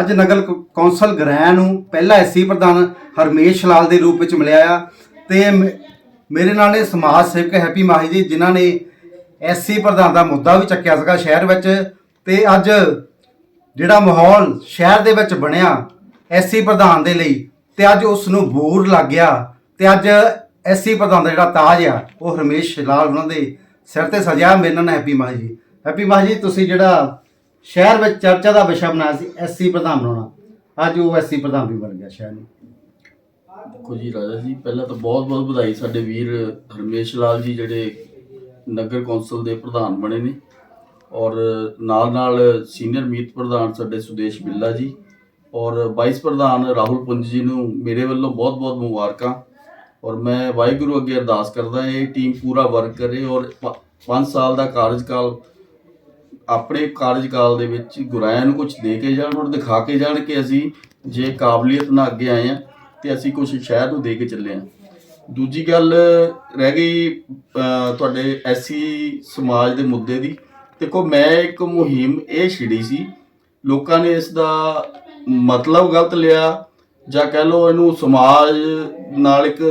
ਅੱਜ ਨਗਰ ਕ- ਕੌਂਸਲ ਗ੍ਰਹਿ ਨੂੰ ਪਹਿਲਾ ਐਸਸੀ ਪ੍ਰਧਾਨ ਹਰਮੇਸ਼ ਲਾਲ ਦੇ ਰੂਪ ਵਿੱਚ ਮਿਲਿਆ ਆ। ਤੇ ਮ- ਮੇਰੇ ਨਾਲ ਨੇ ਸਮਾਜ ਸੇਵਕ ਹੈਪੀ ਮਾਹੀ ਜੀ, ਜਿਨ੍ਹਾਂ ਨੇ ਐਸਸੀ ਪ੍ਰਧਾਨ ਦਾ ਮੁੱਦਾ ਵੀ ਚੱਕਿਆ ਸੀਗਾ ਸ਼ਹਿਰ ਵਿੱਚ। ਤੇ ਅੱਜ ਜਿਹੜਾ ਮਾਹੌਲ ਸ਼ਹਿਰ ਦੇ ਵਿੱਚ ਬਣਿਆ ਐਸਸੀ ਪ੍ਰਧਾਨ ਦੇ ਲਈ, ਤੇ ਅੱਜ ਉਸ ਨੂੰ ਬੂਰ ਲੱਗ ਗਿਆ। ਤੇ ਅੱਜ ਐਸਸੀ ਪ੍ਰਧਾਨ ਦਾ ਜਿਹੜਾ ਤਾਜ ਆ, ਉਹ ਹਰਮੇਸ਼ ਲਾਲ ਉਹਨਾਂ ਦੇ ਸਿਰ ਤੇ ਸਜਿਆ। ਮੇਰੇ ਨਾਲ ਹੈਪੀ ਮਾਹੀ ਜੀ। ਹੈਪੀ ਮਾਹੀ ਜੀ, ਤੁਸੀਂ ਜਿਹੜਾ ਸ਼ਹਿਰ ਵਿੱਚ ਚਰਚਾ ਦਾ ਵਿਸ਼ਾ ਬਣਾਇਆ ਸੀ ਐਸਸੀ ਪ੍ਰਧਾਨ ਬਣਾਉਣਾ। ਅੱਜ ਉਹ ਐਸਸੀ ਪ੍ਰਧਾਨ ਵੀ ਬਣ ਗਿਆ ਸ਼ਹਿਰ ਨੂੰ। ਦੇਖੋ ਜੀ, ਰਾਜਾ ਜੀ, ਪਹਿਲਾਂ ਤਾਂ ਬਹੁਤ ਬਹੁਤ ਵਧਾਈ ਸਾਡੇ ਵੀਰ ਹਰਮੇਸ਼ ਲਾਲ ਜੀ, ਜਿਹੜੇ ਨਗਰ ਕੌਂਸਲ ਦੇ ਪ੍ਰਧਾਨ ਬਣੇ ਨੇ। ਔਰ ਨਾਲ ਨਾਲ ਸੀਨੀਅਰ ਮੀਤ ਪ੍ਰਧਾਨ ਸਾਡੇ ਸੁਦੇਸ਼ ਬਿੱਲਾ ਜੀ, ਔਰ ਵਾਈਸ ਪ੍ਰਧਾਨ ਰਾਹੁਲ ਪੁੰਜ ਜੀ ਨੂੰ ਮੇਰੇ ਵੱਲੋਂ ਬਹੁਤ ਬਹੁਤ ਮੁਬਾਰਕਾਂ। ਔਰ ਮੈਂ ਵਾਹਿਗੁਰੂ ਅੱਗੇ ਅਰਦਾਸ ਕਰਦਾ, ਇਹ ਟੀਮ ਪੂਰਾ ਵਰਕ ਕਰੇ ਔਰ 5 ਸਾਲ ਦਾ ਕਾਰਜਕਾਲ ਆਪਣੇ ਕਾਰਜਕਾਲ ਦੇ ਵਿੱਚ ਗੁਰਾਇਆਂ ਨੂੰ ਕੁਝ ਦੇ ਕੇ ਜਾਣ ਔਰ ਦਿਖਾ ਕੇ ਜਾਣ ਕਿ ਅਸੀਂ ਜੇ ਕਾਬਲੀਅਤ ਨਾਲ ਅੱਗੇ ਆਏ ਆ ਤੇ ਅਸੀਂ ਕੁਝ ਸ਼ਹਿਰ ਨੂੰ ਦੇ ਕੇ ਚੱਲੇ ਆ ਦੂਜੀ ਗੱਲ ਰਹਿ ਗਈ ਤੁਹਾਡੇ ਐਸੀ ਸਮਾਜ ਦੇ ਮੁੱਦੇ ਦੀ। ਦੇਖੋ, ਮੈਂ ਇੱਕ ਮੁਹਿੰਮ ਇਹ ਛਿੜੀ ਸੀ, ਲੋਕਾਂ ਨੇ ਇਸ ਦਾ ਮਤਲਬ ਗਲਤ ਲਿਆ ਜਾਂ ਕਹਿ ਲਓ ਇਹਨੂੰ ਸਮਾਜ ਨਾਲ ਇੱਕ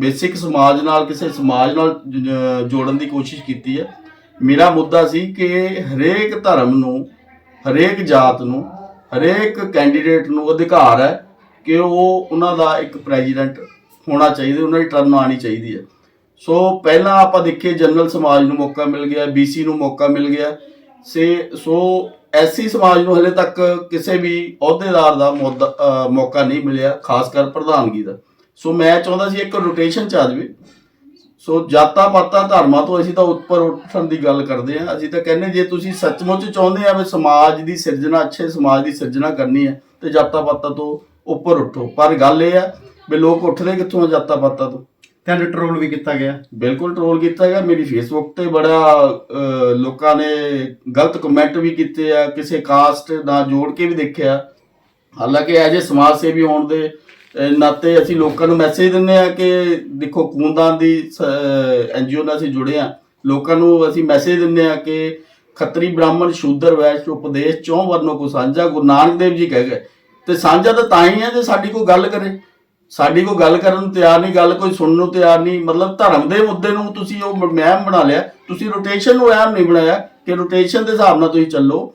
ਬੇਸਿਕ ਸਮਾਜ ਨਾਲ ਕਿਸੇ ਸਮਾਜ ਨਾਲ ਜੋੜਨ ਦੀ ਕੋਸ਼ਿਸ਼ ਕੀਤੀ ਹੈ। ਮੇਰਾ ਮੁੱਦਾ ਸੀ ਕਿ ਹਰੇਕ ਧਰਮ ਨੂੰ, ਹਰੇਕ ਜਾਤ ਨੂੰ, ਹਰੇਕ ਕੈਂਡੀਡੇਟ ਨੂੰ ਅਧਿਕਾਰ ਹੈ ਕਿ ਉਹ ਉਹਨਾਂ ਦਾ ਇੱਕ ਪ੍ਰੈਜ਼ੀਡੈਂਟ ਹੋਣਾ ਚਾਹੀਦਾ, ਉਹਨਾਂ ਦੀ ਟਰਨ ਆਣੀ ਚਾਹੀਦੀ ਹੈ। ਸੋ ਪਹਿਲਾਂ ਆਪਾਂ ਦੇਖੀਏ ਜਨਰਲ ਸਮਾਜ ਨੂੰ ਮੌਕਾ ਮਿਲ ਗਿਆ ਬੀਸੀ ਨੂੰ ਮੌਕਾ ਮਿਲ ਗਿਆ। ਸੇ ਸੋ ਐਸੀ ਸਮਾਜ ਨੂੰ ਹਲੇ ਤੱਕ ਕਿਸੇ ਵੀ ਅਹੁਦੇਦਾਰ ਦਾ ਮੌਕਾ ਨਹੀਂ ਮਿਲਿਆ, ਖਾਸ ਕਰ ਪ੍ਰਧਾਨਗੀ ਦਾ। ਸੋ ਮੈਂ ਚਾਹੁੰਦਾ ਸੀ ਇੱਕ ਰੋਟੇਸ਼ਨ ਚ ਆ ਜਾਵੇ। ਸੋ ਜਾਤਾਂ ਪਾਤਾਂ ਧਰਮਾਂ ਤੋਂ ਅਸੀਂ ਤਾਂ ਉੱਪਰ ਉੱਠਣ ਦੀ ਗੱਲ ਕਰਦੇ ਹਾਂ। ਅਸੀਂ ਤਾਂ ਕਹਿੰਦੇ ਜੇ ਤੁਸੀਂ ਸੱਚਮੁੱਚ ਚਾਹੁੰਦੇ ਆ ਵੀ ਸਮਾਜ ਦੀ ਸਿਰਜਣਾ ਅੱਛੇ ਸਮਾਜ ਦੀ ਸਿਰਜਣਾ ਕਰਨੀ ਹੈ ਤੇ ਜਾਤਾਂ ਪਾਤਾਂ ਤੋਂ ਉੱਪਰ ਉੱਠੋ। ਪਰ ਗੱਲ ਇਹ ਆ ਵੀ ਲੋਕ ਉੱਠਦੇ ਕਿੱਥੋਂ ਆ ਜਾਤਾਂ ਪਾਤਾਂ ਤੋਂ? ਤੇ ਟਰੋਲ ਵੀ ਕੀਤਾ ਗਿਆ। ਬਿਲਕੁਲ ਟ੍ਰੋਲ ਕੀਤਾ ਗਿਆ। ਮੇਰੀ ਫੇਸਬੁੱਕ ਤੇ ਬੜਾ ਲੋਕਾਂ ਨੇ ਗਲਤ ਕਮੈਂਟ ਵੀ ਕੀਤੇ ਆ ਕਿਸੇ ਕਾਸਟ ਨਾਲ ਜੋੜ ਕੇ ਵੀ ਦੇਖਿਆ। ਹਾਲਾਂਕਿ ਐਜ ਏ ਸਮਾਜ ਸੇਵੀ ਹੋਣ ਦੇ ਨਾਤੇ ਅਸੀਂ ਲੋਕਾਂ ਨੂੰ ਮੈਸੇਜ ਦਿੰਦੇ ਆ ਕਿ ਦੇਖੋ ਖੂਨਦਾਨ ਦੀ ਐਨਜੀਓ ਨਾਲ ਅਸੀਂ ਜੁੜੇ ਆ ਲੋਕਾਂ ਨੂੰ ਅਸੀਂ ਮੈਸੇਜ ਦਿੰਦੇ ਆ ਕਿ ਖੱਤਰੀ ਬ੍ਰਾਹਮਣ ਸ਼ੂਦਰ ਵੈਸ਼ ਉਪਦੇਸ਼ ਚੋਂ ਵਰਨੋ ਕੋ ਸਾਂਝਾ, ਗੁਰੂ ਨਾਨਕ ਦੇਵ ਜੀ ਕਹਿ ਗਏ। ਤੇ ਸਾਂਝਾ ਤਾਂ ਤਾਂ ਹੀ ਹੈ ਜੇ ਸਾਡੀ ਕੋਈ ਗੱਲ ਕਰੇ। ਸਾਡੀ ਕੋਈ ਗੱਲ ਕਰਨ ਨੂੰ ਤਿਆਰ ਨਹੀਂ, ਗੱਲ ਕੋਈ ਸੁਣਨ ਨੂੰ ਤਿਆਰ ਨਹੀਂ। ਮਤਲਬ ਧਰਮ ਦੇ ਮੁੱਦੇ ਨੂੰ ਤੁਸੀਂ ਉਹ ਮਹਿਮ ਬਣਾ ਲਿਆ। ਤੁਸੀਂ ਰੋਟੇਸ਼ਨ ਨੂੰ ਐਮ ਨਹੀਂ ਬਣਾਇਆ ਕਿ ਰੋਟੇਸ਼ਨ ਦੇ ਹਿਸਾਬ ਨਾਲ ਤੁਸੀਂ ਚੱਲੋ।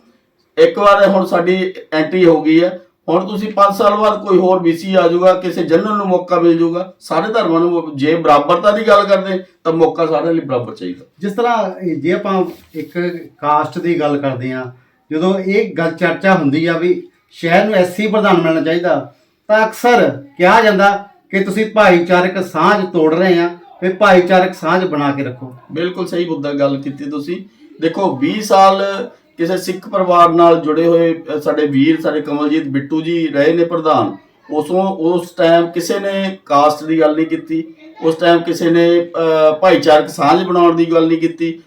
ਇੱਕ ਵਾਰ ਹੁਣ ਸਾਡੀ ਐਂਟਰੀ ਹੋ ਗਈ ਹੈ। ਹੁਣ ਤੁਸੀਂ 5 ਸਾਲ ਬਾਅਦ ਕੋਈ ਹੋਰ ਬੀਸੀ ਆ ਜਾਊਗਾ ਕਿਸੇ ਜਨਰਲ ਨੂੰ ਮੌਕਾ ਮਿਲ ਜਾਊਗਾ ਸਾਰੇ ਧਰਮਾਂ ਨੂੰ ਜੇ ਬਰਾਬਰਤਾ ਦੀ ਗੱਲ ਕਰਦੇ ਤਾਂ ਮੌਕਾ ਸਾਰਿਆਂ ਲਈ ਬਰਾਬਰ ਚਾਹੀਦਾ। ਜਿਸ ਤਰ੍ਹਾਂ ਜੇ ਆਪਾਂ ਇੱਕ ਕਾਸਟ ਦੀ ਗੱਲ ਕਰਦੇ ਆ ਜਦੋਂ ਇਹ ਗੱਲ ਚਰਚਾ ਹੁੰਦੀ ਆ ਵੀ ਸ਼ਹਿਰ ਨੂੰ ਐਸਸੀ ਪ੍ਰਧਾਨ ਮਿਲਣਾ ਚਾਹੀਦਾ ਤਾਂ ਅਕਸਰ ਕਿਹਾ ਜਾਂਦਾ ਕਿ ਤੁਸੀਂ ਭਾਈਚਾਰਕ ਸਾਂਝ ਤੋੜ ਰਹੇ ਆ ਤੇ ਭਾਈਚਾਰਕ ਸਾਂਝ ਬਣਾ ਕੇ ਰੱਖੋ। ਬਿਲਕੁਲ ਸਹੀ ਮੁੱਦਾ ਗੱਲ ਕੀਤੀ ਤੁਸੀਂ। ਦੇਖੋ 20 ਸਾਲ ਕਿਸੇ ਸਿੱਖ ਪਰਿਵਾਰ ਨਾਲ ਜੁੜੇ ਹੋਏ ਸਾਡੇ ਵੀਰ, ਸਾਡੇ ਕਮਲਜੀਤ ਬਿੱਟੂ ਜੀ ਰਹੇ ਨੇ ਪ੍ਰਧਾਨ। ਉਸੋਂ, ਉਸ ਟਾਈਮ ਕਿਸੇ ਨੇ ਕਾਸਟ ਦੀ ਗੱਲ ਨਹੀਂ ਕੀਤੀ। ਉਸ ਟਾਈਮ ਕਿਸੇ ਨੇ ਭਾਈਚਾਰਕ ਸਾਂਝ ਬਣਾਉਣ ਦੀ ਗੱਲ ਨਹੀਂ ਕੀਤੀ।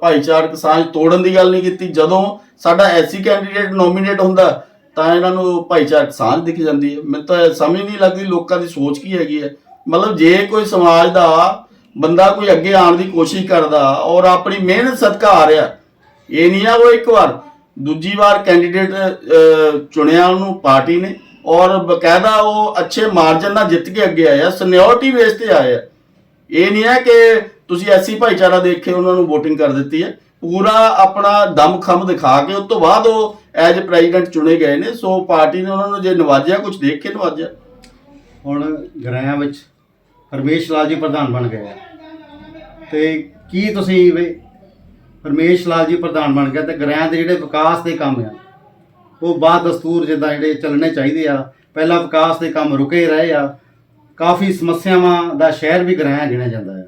ਭਾਈਚਾਰਕ ਸਾਂਝ ਤੋੜਨ ਦੀ ਗੱਲ ਨਹੀਂ ਕੀਤੀ। ਜਦੋਂ ਸਾਡਾ ਐਸੀ ਕੈਂਡੀਡੇਟ ਨੋਮੀਨੇਟ ਹੁੰਦਾ, ਤਾਂ ਇਹਨਾਂ ਨੂੰ ਭਾਈਚਾਰਕ ਸਾਂਝ ਦਿਖ ਜਾਂਦੀ ਹੈ। ਮੈਨੂੰ ਤਾਂ ਸਮਝ ਨਹੀਂ ਲੱਗਦੀ ਲੋਕਾਂ ਦੀ ਸੋਚ ਕੀ ਹੈਗੀ ਹੈ। ਮਤਲਬ ਜੇ ਕੋਈ ਸਮਾਜ ਦਾ ਬੰਦਾ ਕੋਈ ਅੱਗੇ ਆਉਣ ਦੀ ਕੋਸ਼ਿਸ਼ ਕਰਦਾ ਔਰ ਆਪਣੀ ਮਿਹਨਤ ਸਦਕਾ ਆ ਰਿਹਾ ਇਹ ਨਹੀਂ ਆ ਉਹ ਇੱਕ ਵਾਰ। ਦੂਜੀ ਵਾਰ ਕੈਂਡੀਡੇਟ ਚੁਣਿਆ ਉਹਨੂੰ, ਪਾਰਟੀ ਨੇ। ਔਰ ਬਕਾਇਦਾ ਉਹ ਅੱਛੇ ਮਾਰਜਨ ਨਾਲ ਜਿੱਤ ਕੇ ਅੱਗੇ ਆਇਆ ਸੀਨੀਅਰਟੀ ਬੇਸ ਤੇ ਆਇਆ। ਇਹ ਨਹੀਂ ਹੈ ਕਿ ਤੁਸੀਂ ਐਸੀ ਭਾਈਚਾਰਾ ਦੇਖ ਕੇ ਉਹਨਾਂ ਨੂੰ VOTING ਕਰ ਦਿੱਤੀ ਹੈ। ਪੂਰਾ ਆਪਣਾ ਦਮ ਖਮ ਦਿਖਾ ਕੇ ਉਸ ਤੋਂ ਬਾਅਦ ਉਹ ਐਜ ਪ੍ਰੈਜ਼ੀਡੈਂਟ ਚੁਣੇ ਗਏ ਨੇ। ਸੋ ਪਾਰਟੀ ਨੇ ਉਹਨਾਂ ਨੂੰ ਜੇ ਨਵਾਜਿਆ ਕੁਝ ਦੇਖ ਕੇ ਨਵਾਜਿਆ। ਹੁਣ ਗ੍ਰਹਿਆਂ ਵਿੱਚ ਹਰਮੇਸ਼ ਲਾਲ ਜੀ ਪ੍ਰਧਾਨ ਬਣ ਗਏ ਆ। ਤੇ ਕੀ ਤੁਸੀਂ ਪਰਮੇਸ਼ ਲਾਲ ਜੀ ਪ੍ਰਧਾਨ ਬਣ ਗਿਆ ਤੇ ਗ੍ਰਹਿਆਂ ਦੇ ਜਿਹੜੇ ਵਿਕਾਸ ਦੇ ਕੰਮ ਆ, ਉਹ ਬਾਅਦ ਦਸਤੂਰ ਜਿੱਦਾਂ ਜਿਹੜੇ ਚੱਲਣੇ ਚਾਹੀਦੇ ਆ, ਪਹਿਲਾਂ ਵਿਕਾਸ ਦੇ ਕੰਮ ਰੁਕੇ ਰਹੇ ਆ, ਕਾਫੀ ਸਮੱਸਿਆਵਾਂ ਦਾ ਸ਼ਹਿਰ ਵੀ ਗ੍ਰਹਿਆਂ ਗਿਣਿਆ ਜਾਂਦਾ ਹੈ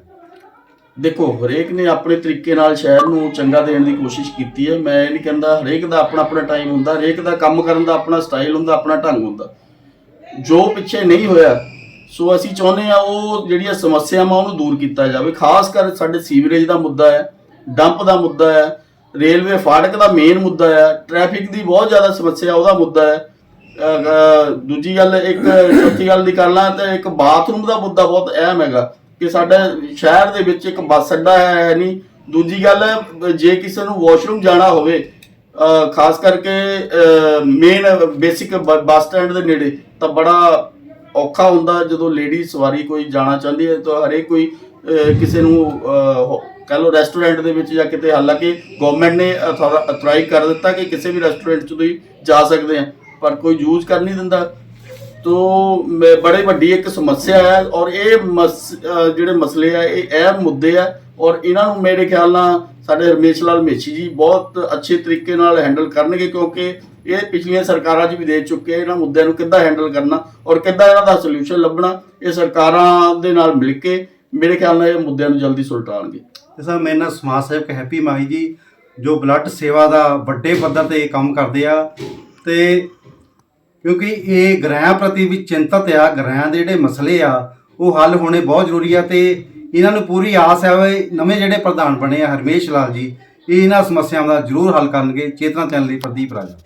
ਦੇਖੋ, ਹਰੇਕ ਨੇ ਆਪਣੇ ਤਰੀਕੇ ਨਾਲ ਸ਼ਹਿਰ ਨੂੰ ਚੰਗਾ ਦੇਣ ਦੀ ਕੋਸ਼ਿਸ਼ ਕੀਤੀ ਹੈ। ਮੈਂ ਇਹ ਨਹੀਂ ਕਹਿੰਦਾ ਹਰੇਕ ਦਾ ਆਪਣਾ ਆਪਣਾ ਟਾਈਮ ਹੁੰਦਾ, ਹਰੇਕ ਦਾ ਕੰਮ ਕਰਨ ਦਾ ਆਪਣਾ ਸਟਾਈਲ ਹੁੰਦਾ, ਆਪਣਾ ਢੰਗ ਹੁੰਦਾ। ਜੋ ਪਿੱਛੇ ਨਹੀਂ ਹੋਇਆ, ਸੋ ਅਸੀਂ ਚਾਹੁੰਦੇ ਆ ਉਹ ਜਿਹੜੀਆਂ ਸਮੱਸਿਆਵਾਂ ਉਹਨੂੰ ਦੂਰ ਕੀਤਾ ਜਾਵੇ। ਖਾਸ ਕਰ ਸਾਡੇ ਸੀਵਰੇਜ ਦਾ ਮੁੱਦਾ ਹੈ। ਡੰਪ ਦਾ ਮੁੱਦਾ ਹੈ, ਰੇਲਵੇ ਫਾਟਕ ਦਾ ਮੇਨ ਮੁੱਦਾ ਹੈ ਟ੍ਰੈਫਿਕ ਦੀ ਬਹੁਤ ਜ਼ਿਆਦਾ ਸਮੱਸਿਆ ਉਹਦਾ ਮੁੱਦਾ ਹੈ। ਦੂਜੀ ਗੱਲ, ਇੱਕ ਚੌਥੀ ਗੱਲ ਦੀ ਕਰ ਲਾਂ ਤੇ ਇੱਕ ਬਾਥਰੂਮ ਦਾ ਮੁੱਦਾ ਬਹੁਤ ਅਹਿਮ ਹੈਗਾ ਕਿ ਸਾਡਾ ਸ਼ਹਿਰ ਦੇ ਵਿੱਚ ਇੱਕ ਬੱਸ ਅੱਡਾ ਹੈ ਨਹੀਂ। ਦੂਜੀ ਗੱਲ, ਜੇ ਕਿਸੇ ਨੂੰ ਵਾਸ਼ਰੂਮ ਜਾਣਾ ਹੋਵੇ ਖਾਸ ਕਰਕੇ ਮੇਨ ਬੇਸਿਕ ਬੱਸ ਸਟੈਂਡ ਦੇ ਨੇੜੇ, ਤਾਂ ਬੜਾ ਔਖਾ ਹੁੰਦਾ ਜਦੋਂ ਲੇਡੀ ਸਵਾਰੀ ਕੋਈ ਜਾਣਾ ਚਾਹੁੰਦੀ ਹੈ, ਤਾਂ ਹਰੇਕ ਕੋਈ ਕਿਸੇ ਨੂੰ ਕਹਿ ਲਓ ਰੈਸਟੋਰੈਂਟ ਦੇ ਵਿੱਚ ਜਾਂ ਕਿਤੇ ਹਾਲਾਂਕਿ ਗਵਰਨਮੈਂਟ ਨੇ ਅਥਰਾਈ ਕਰ ਦਿੱਤਾ ਕਿ ਕਿਸੇ ਵੀ ਰੈਸਟੋਰੈਂਟ 'ਚ ਤੁਸੀਂ ਜਾ ਸਕਦੇ ਆ, ਪਰ ਕੋਈ ਯੂਜ਼ ਕਰ ਨਹੀਂ ਦਿੰਦਾ। ਤੋ ਮ- ਬੜੇ ਵੱਡੀ ਇੱਕ ਸਮੱਸਿਆ ਹੈ ਔਰ ਇਹ ਮਸ- ਜਿਹੜੇ ਮਸਲੇ ਆ, ਇਹ ਅਹਿਮ ਮੁੱਦੇ ਆ ਔਰ ਇਹਨਾਂ ਨੂੰ ਮੇਰੇ ਖਿਆਲ ਨਾਲ ਸਾਡੇ ਰਮੇਸ਼ ਲਾਲ ਮੇਸ਼ੀ ਜੀ ਬਹੁਤ ਅੱਛੇ ਤਰੀਕੇ ਨਾਲ ਹੈਂਡਲ ਕਰਨਗੇ ਕਿਉਂਕਿ ਇਹ ਪਿਛਲੀਆਂ ਸਰਕਾਰਾਂ 'ਚ ਵੀ ਦੇ ਚੁੱਕੇ ਇਹਨਾਂ ਮੁੱਦਿਆਂ ਨੂੰ ਕਿੱਦਾਂ ਹੈਂਡਲ ਕਰਨਾ ਔਰ ਕਿੱਦਾਂ ਇਹਨਾਂ ਦਾ ਸੋਲੂਸ਼ਨ ਲੱਭਣਾ, ਇਹ ਸਰਕਾਰਾਂ ਦੇ ਨਾਲ ਮਿਲ ਕੇ ਮੇਰੇ ਖਿਆਲ ਨਾਲ ਇਹ ਮੁੱਦਿਆਂ ਨੂੰ ਜਲਦੀ ਸੁਲਟਾਉਣਗੇ ਸਰ, ਮੇਰੇ ਨਾਲ ਸਮਾਜ ਸੇਵਕ ਹੈਪੀ ਮਾਈ ਜੀ, ਜੋ ਬਲੱਡ ਸੇਵਾ ਦਾ ਵੱਡੇ ਪੱਧਰ ਤੇ ਕੰਮ ਕਰਦੇ ਆ, ਤੇ ਕਿਉਂਕਿ ਇਹ ਗ੍ਰਹਿਆਂ ਪ੍ਰਤੀ ਵੀ ਚਿੰਤਤ ਆ, ਗ੍ਰਹਿਆਂ ਦੇ ਜਿਹੜੇ ਮਸਲੇ ਆ, ਉਹ ਹੱਲ ਹੋਣੇ ਬਹੁਤ ਜ਼ਰੂਰੀ ਆ, ਤੇ ਇਹਨਾਂ ਨੂੰ ਪੂਰੀ ਆਸ ਹੈ ਵੀ ਨਵੇਂ ਜਿਹੜੇ ਪ੍ਰਧਾਨ ਬਣੇ ਆ ਹਰਮੇਸ਼ ਲਾਲ ਜੀ, ਇਹ ਇਹਨਾਂ ਸਮੱਸਿਆਵਾਂ ਦਾ ਜ਼ਰੂਰ ਹੱਲ ਕਰਨਗੇ, ਚੇਤਨਾ ਚੈਨਲ ਲਈ ਪ੍ਰਦੀਪ ਰਾਜਾ।